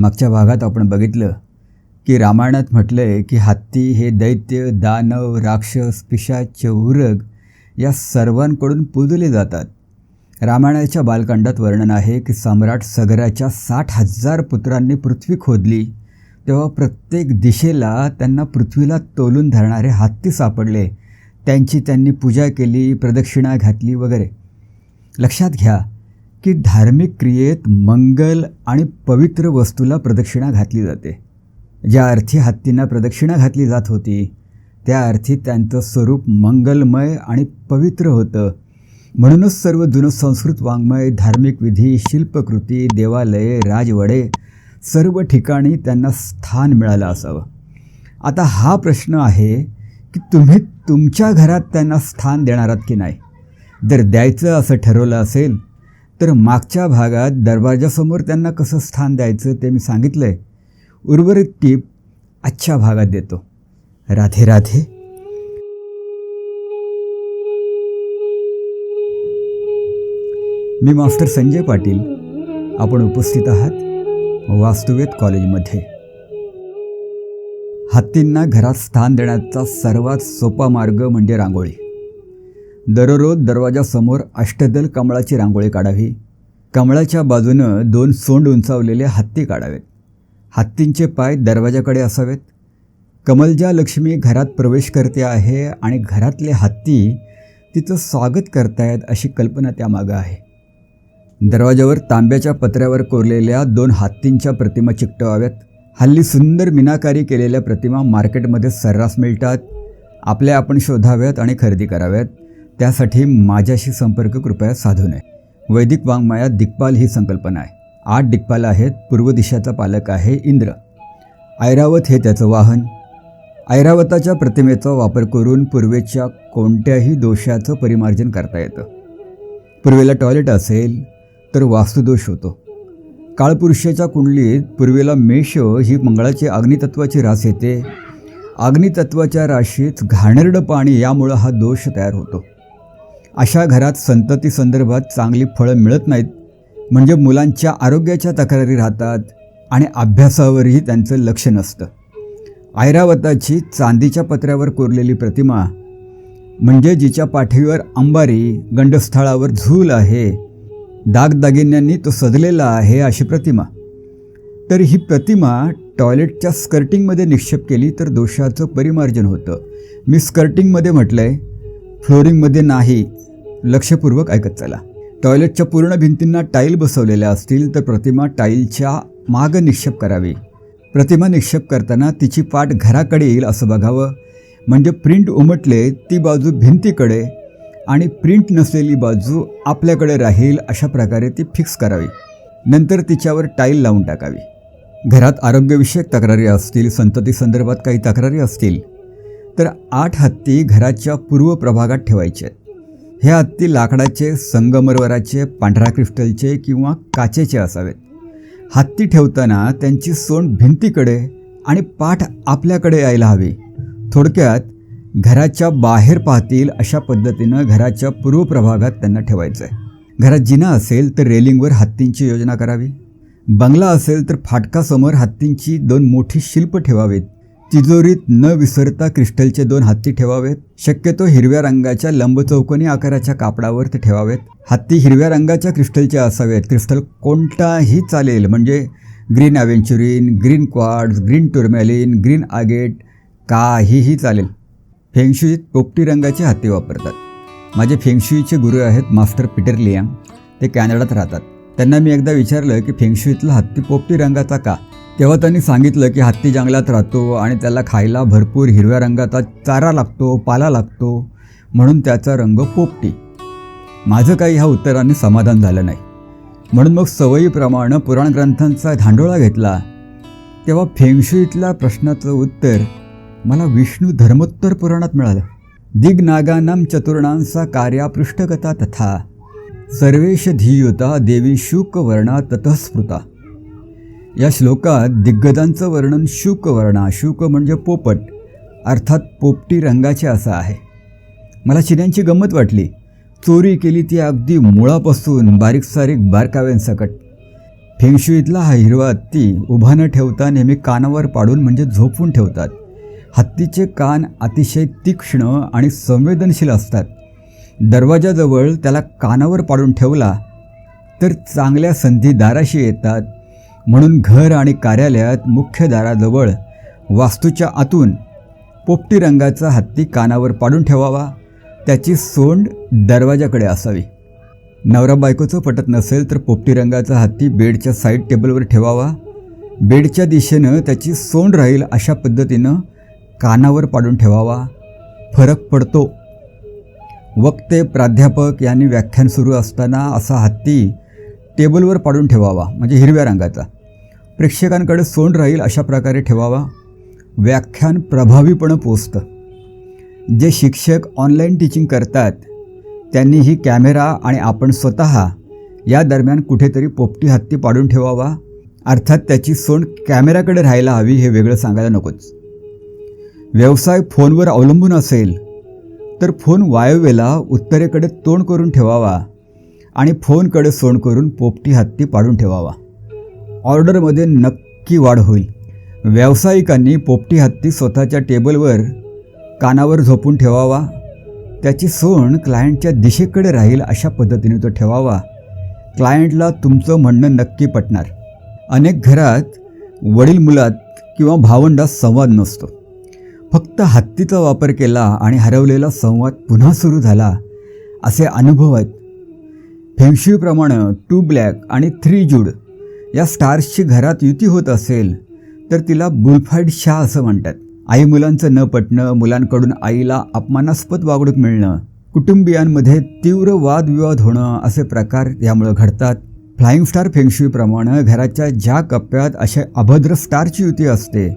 मागच्या भागात आपण बघितलं की रामायणात म्हटलं आहे की हत्ती हे दैत्य दानव राक्षस पिशाच उरग या सर्वांकडून पूजले जातात. रामायणाच्या बालकांडात वर्णन आहे की सम्राट सगराच्या साठ हजार पुत्रांनी पृथ्वी खोदली. तेव्हा प्रत्येक दिशेला त्यांना पृथ्वीला तोलून धरणारे हत्ती सापडले. त्यांची त्यांनी पूजा केली प्रदक्षिणा घातली वगैरे. लक्षात घ्या की धार्मिक क्रियेत मंगल आणि पवित्र वस्तूला प्रदक्षिणा घातली जाते. ज्या अर्थी हत्तींना प्रदक्षिणा घातली जात होती त्या अर्थी त्यांचं स्वरूप मंगलमय आणि पवित्र होतं. म्हणूनच सर्व जुनं संस्कृत वाङ्मय धार्मिक विधी शिल्पकृती देवालये राजवडे सर्व ठिकाणी त्यांना स्थान मिळालं असावं. आता हा प्रश्न आहे की तुम्ही तुमच्या घरात त्यांना स्थान देणार आहात की नाही? जर द्यायचं असं ठरवलं असेल तर मागच्या भागात दरवाजासमोर त्यांना कसं स्थान द्यायचं ते मी सांगितलं आहे उर्वरित टीप आजच्या भागात देतो. राधे राधे. मी मास्टर संजय पाटील. आपण उपस्थित आहात वास्तुवेद कॉलेजमध्ये. हत्तींना घरात स्थान देण्याचा सर्वात सोपा मार्ग म्हणजे रांगोळी. दररोज दरवाजासमोर अष्टदल कमळाची रांगोळी काढावी. कमळाच्या बाजूनं दोन सोंड उंचावलेले हत्ती काढावेत. हत्तींचे पाय दरवाजाकडे असावेत. कमलजा लक्ष्मी घरात प्रवेश करते आहे आणि घरातले हत्ती तिचं स्वागत करतायत अशी कल्पना त्यामागं आहे. दरवाजावर तांब्याच्या पत्र्यावर कोरलेल्या दोन हत्तींच्या प्रतिमा चिकटवाव्यात. हल्ली सुंदर मिनाकारी केलेल्या प्रतिमा मार्केटमध्ये सर्रास मिळतात. आपल्या आपण शोधाव्यात आणि खरेदी कराव्यात. त्यासाठी माझ्याशी संपर्क कृपया साधू नये. वैदिक वाङ्मयात दिग्पाल ही संकल्पना आहे. आठ दिग्पाल आहेत पूर्व दिशाचा पालक आहे इंद्र. ऐरावत हे त्याचं वाहन. ऐरावताच्या प्रतिमेचा वापर करून पूर्वेच्या कोणत्याही दोषाचं परिमार्जन करता येतं. पूर्वेला टॉयलेट असेल तर वास्तुदोष होतो. काळपुरुषाच्या कुंडलीत पूर्वेला मेष ही मंगळाची अग्नितत्वाची रास येते. अग्नितत्वाच्या राशीत घाणेरडं पाणी यामुळं हा दोष तयार होतो. अशा घरात संतती संदर्भात चांगली फळं मिळत नाहीत. म्हणजे मुलांच्या आरोग्याच्या तक्रारी राहतात आणि अभ्यासावरही त्यांचं लक्ष नसतं. ऐरावताची चांदीच्या पत्र्यावर कोरलेली प्रतिमा म्हणजे जिच्या पाठीवर अंबारी गंडस्थळावर झूल आहे दागदागिन्यांनी तो सजलेला आहे अशी प्रतिमा. तर ही प्रतिमा टॉयलेटच्या स्कर्टिंगमध्ये निक्षेप केली तर दोषाचं परिमार्जन होतं. मी स्कर्टिंगमध्ये म्हटलं आहे फ्लोरिंगमध्ये नाही. लक्षपूर्वक ऐकत चला. टॉयलेटच्या पूर्ण भिंतींना टाईल बसवलेल्या असतील तर प्रतिमा टाईलच्या माग निक्षेप करावी. प्रतिमा निक्षेप करताना तिची पाठ घराकडे येईल असं बघावं. म्हणजे प्रिंट उमटले ती बाजू भिंतीकडे आणि प्रिंट नसलेली बाजू आपल्याकडे राहील अशा प्रकारे ती फिक्स करावी. नंतर तिच्यावर टाईल लावून टाकावी. घरात आरोग्यविषयक तक्रारी असतील संतती संदर्भात काही तक्रारी असतील तर आठ हत्ती घराच्या पूर्व प्रभागात ठेवायचे. आहेत हे हत्ती लाकडाचे संगमरवराचे पांढऱ्या क्रिस्टलचे किंवा काचेचे असावेत. हत्ती ठेवताना त्यांची सोंड भिंतीकडे आणि पाठ आपल्याकडे यायला हवी. थोडक्यात घराच्या बाहेर पाहतील अशा पद्धतीनं घराच्या पूर्व प्रभागात त्यांना ठेवायचं आहे घरात जिना असेल तर रेलिंगवर हत्तींची योजना करावी. बंगला असेल तर फाटकासमोर हत्तींची दोन मोठी शिल्प ठेवावीत. तिजोरीत न विसरता क्रिस्टलचे दोन हत्ती ठेवावेत. शक्यतो हिरव्या रंगाच्या लंबचौकोनी आकाराच्या कापडावर ते ठेवावेत. हत्ती हिरव्या रंगाच्या क्रिस्टलचे असावेत. क्रिस्टल कोणताही चालेल म्हणजे green aventurine green quartz green tourmaline green agate काहीही चालेल. फेंगशुईत पोपटी रंगाचे हत्ती वापरतात. माझे फेंगशुईचे गुरु आहेत मास्टर पीटर लियांग. ते कॅनडात राहतात. त्यांना मी एकदा विचारलं की फेंगशुईतला हत्ती पोपटी रंगाचा का? तेव्हा त्यांनी सांगितलं की हत्ती जंगलात राहतो आणि त्याला खायला भरपूर हिरव्या रंगाचा चारा लागतो पाला लागतो म्हणून त्याचा रंग पोपटी. माझं काही ह्या उत्तराने समाधान झालं नाही. म्हणून मग सवयीप्रमाणे पुराण ग्रंथांचा धांडोळा घेतला. तेव्हा फेंगशुईतल्या प्रश्नाचं उत्तर मला विष्णू धर्मोत्तर पुराणात मिळालं. दिग्नागानाम चतुर्णांचा कार्या पृष्ठकथा तथा सर्वेश धीयुता देवी शुकवर्णा ततस्फृता. या श्लोकात दिग्गजांचं वर्णन शुकवर्णा शुक म्हणजे पोपट अर्थात पोपटी रंगाचे असं आहे. मला चिन्यांची गंमत वाटली. चोरी केली ती अगदी मुळापासून बारीक सारीक बारकाव्यांसकट. फेंगशुईतला हा हिरवा हत्ती उभा न ठेवता नेहमी कानावर पाडून म्हणजे झोपून ठेवतात. हत्तीचे कान अतिशय तीक्ष्ण आणि संवेदनशील असतात. दरवाजाजवळ त्याला कानावर पाडून ठेवला तर चांगल्या संधी दाराशी येतात म्हणून घर आणि कार्यालयात मुख्य दाराजवळ वास्तूच्या आतून पोपटी रंगाचा हत्ती कानावर पाडून ठेवावा त्याची सोंड दरवाजाकडे असावी. नवरा बायकोचं पटत नसेल तर पोपटी रंगाचा हत्ती बेडच्या साईड टेबलवर ठेवावा. बेडच्या दिशेनं त्याची सोंड राहील अशा पद्धतीनं कानावर पाडून ठेवावा. फरक पडतो. वक्ते प्राध्यापक यांनी व्याख्यान सुरू असताना असा हत्ती टेबलवर पाडून ठेवावा म्हणजे हिरव्या रंगाचा. प्रेक्षकांकडे सोंड राहील अशा प्रकारे ठेवावा. व्याख्यान प्रभावीपणे पोचतं. जे शिक्षक ऑनलाईन टीचिंग करतात त्यांनी ही कॅमेरा आणि आपण स्वतः या दरम्यान कुठेतरी पोपटी हत्ती पाडून ठेवावा. अर्थात त्याची सोंड कॅमेऱ्याकडे राहायला हवी हे वेगळं सांगायला नकोच. व्यवसाय फोनवर अवलंबून असेल तर फोन वायव्येला उत्तरेकडे तोंड करून ठेवावा आणि फोनकडे सोंड करून पोपटी हत्ती पाडून ठेवावा. ऑर्डरमध्ये नक्की वाढ होईल. व्यावसायिकांनी पोपटी हत्ती स्वतःच्या टेबलवर कानावर झोपून ठेवावा. त्याची सोंड क्लायंटच्या दिशेकडे राहील अशा पद्धतीने तो ठेवावा. क्लायंटला तुमचं म्हणणं नक्की पटणार. अनेक घरात वडील मुलात किंवा भावंडात संवाद नसतो. फक्त हत्तीचा वापर केला आणि हरवलेला संवाद पुन्हा सुरू झाला असे अनुभव आहेत फेंगशुईप्रमाणे टू ब्लॅक आणि थ्री जूड या स्टार्सची घरात युती होत असेल तर तिला बुलफाईड शाह असं म्हणतात. आई मुलांचं न पटणं मुलांकडून आईला अपमानास्पद वागणूक मिळणं कुटुंबियांमध्ये तीव्र वादविवाद होणं असे प्रकार यामुळे घडतात. फ्लाईंग स्टार फेंगशुईप्रमाणे घराच्या ज्या कप्प्यात अशा अभद्र स्टारची युती असते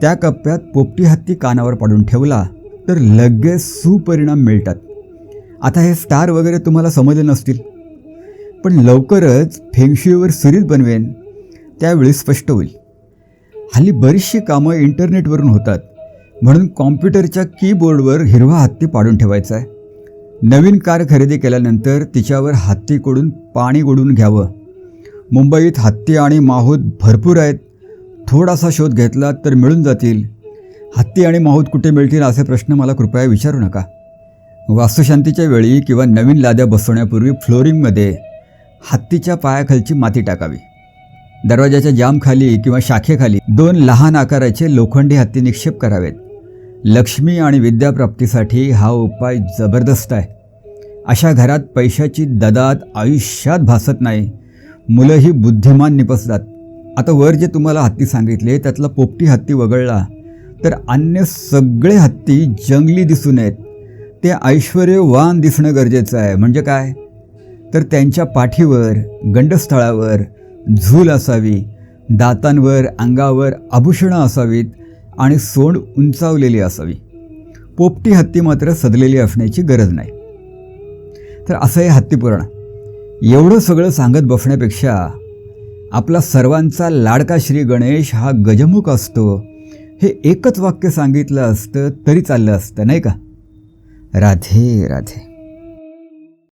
त्या कप्प्यात पोपटी हत्ती कानावर पाडून ठेवला तर लगेच सुपरिणाम मिळतात. आता हे स्टार वगैरे तुम्हाला समजले नसतील. पण लवकरच फेंगशुईवर सिरीज बनवेन त्यावेळी स्पष्ट होईल. हल्ली बरीचशी कामं इंटरनेटवरून होतात म्हणून कॉम्प्युटरच्या कीबोर्डवर हिरवा हत्ती पाडून ठेवायचा आहे. नवीन कार खरेदी केल्यानंतर तिच्यावर हत्तीकडून पाणी गोडून घ्यावं. मुंबईत हत्ती आणि माहूत भरपूर आहेत थोडासा शोध घेतला तर मिळून जातील. हत्ती आणि माहूत कुठे मिळतील असे प्रश्न मला कृपया विचारू नका. वास्तुशांतीच्या वेळी किंवा नवीन लाद्या बसवण्यापूर्वी फ्लोरिंगमध्ये हत्तीच्या पायाखालची माती टाकावी. दरवाजाच्या जामखाली किंवा शाखेखाली दोन लहान आकाराचे लोखंडी हत्ती निक्षेप करावेत. लक्ष्मी आणि विद्याप्राप्तीसाठी हा उपाय जबरदस्त आहे. अशा घरात पैशाची ददात आयुष्यात भासत नाही. मुलंही बुद्धिमान निपसतात. आता वर जे तुम्हाला हत्ती सांगितले त्यातला पोपटी हत्ती वगळला तर अन्य सगळे हत्ती जंगली दिसून येत. ते ऐश्वर्यवान दिसणं गरजेचं आहे. म्हणजे काय? तर त्यांच्या पाठीवर गंडस्थळावर झूल असावी दातांवर अंगावर आभूषणं असावीत आणि सोंड उंचावलेली असावी. पोपटी हत्ती मात्र सदलेली असण्याची गरज नाही. तर असं हे हत्तीपुराण. एवढं सगळं सांगत बसण्यापेक्षा आपला सर्वांचा लाडका श्री गणेश हा गजमुख असतो हे एकच वाक्य सांगितलं असतं तरी चाललं असतं नाही का? राधे राधे.